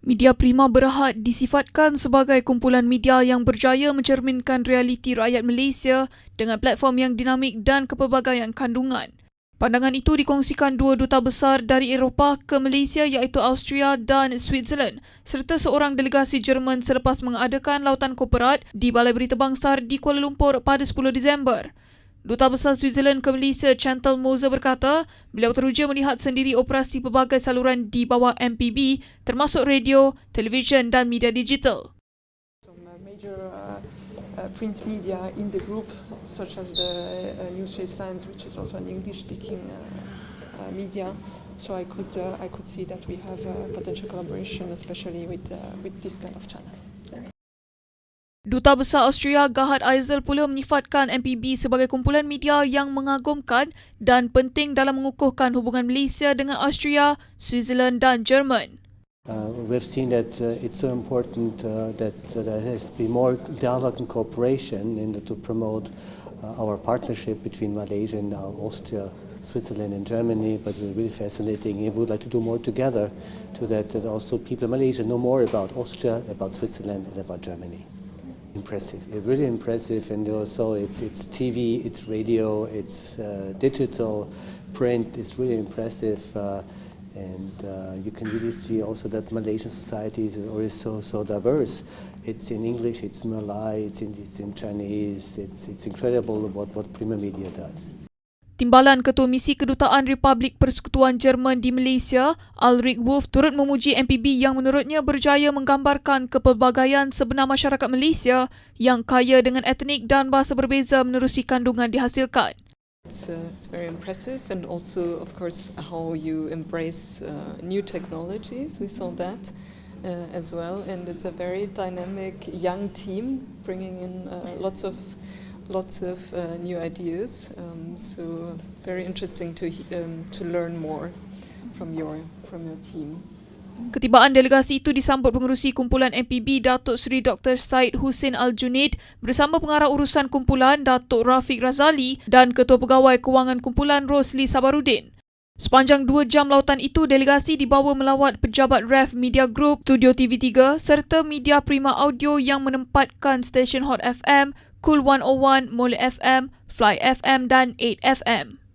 Media Prima Berhad disifatkan sebagai kumpulan media yang berjaya mencerminkan realiti rakyat Malaysia dengan platform yang dinamik dan kepelbagaian kandungan. Pandangan itu dikongsikan dua duta besar dari Eropah ke Malaysia iaitu Austria dan Switzerland serta seorang delegasi Jerman selepas mengadakan lautan kooperat di Balai Berita Bangsar di Kuala Lumpur pada 10 Disember. Duta Besar Switzerland ke Malaysia Chantal Moser berkata, beliau teruja melihat sendiri operasi pelbagai saluran di bawah MPB termasuk radio, televisyen dan media digital. Some uh, major uh, uh, print media in the group, such as the uh, Newsday Times, which is also an English-speaking uh, uh, media. So I could uh, I could see that we have uh, potential collaboration, especially with uh, with this kind of channel. Duta Besar Austria Gerhard Eisel pula menyifatkan MPB sebagai kumpulan media yang mengagumkan dan penting dalam mengukuhkan hubungan Malaysia dengan Austria, Switzerland dan Jerman. Uh, we've seen that uh, it's so important uh, that uh, there has to be more dialogue and cooperation in order to promote uh, our partnership between Malaysia and now Austria, Switzerland and Germany. But it's really fascinating. We would like to do more together to that, that also people in Malaysia know more about Austria, about Switzerland and about Germany. Impressive, It's really impressive, and also it's, it's TV, it's radio, it's uh, digital, print. It's really impressive. Uh, and uh, you can really see also that Malaysian society is already so so diverse. It's in English, it's Malay, it's in it's in Chinese. It's it's incredible what what Prima Media does. Timbalan Ketua Misi Kedutaan Republik Persekutuan Jerman di Malaysia, Ulrich Wolf turut memuji MPB yang menurutnya berjaya menggambarkan kepelbagaian sebenar masyarakat Malaysia yang kaya dengan etnik dan bahasa berbeza menerusi kandungan dihasilkan. It's, uh, it's very impressive, and also, of course, how you embrace uh, new technologies. We saw that uh, as well, and it's a very dynamic young team bringing in uh, lots of lots of uh, new ideas. Um, so very interesting to um, to learn more from your from your team. Ketibaan delegasi itu disambut pengerusi kumpulan MPB Datuk Seri Dr. Said Hussein Al-Junaid bersama pengarah urusan kumpulan Datuk Rafiq Razali dan Ketua Pegawai Kewangan Kumpulan Rosli Sabarudin. Sepanjang dua jam lautan itu, delegasi dibawa melawat pejabat REF Media Group, Studio TV3 serta Media Prima Audio yang menempatkan stesen Hot FM, Cool 101, Mole FM, Fly FM dan 8FM.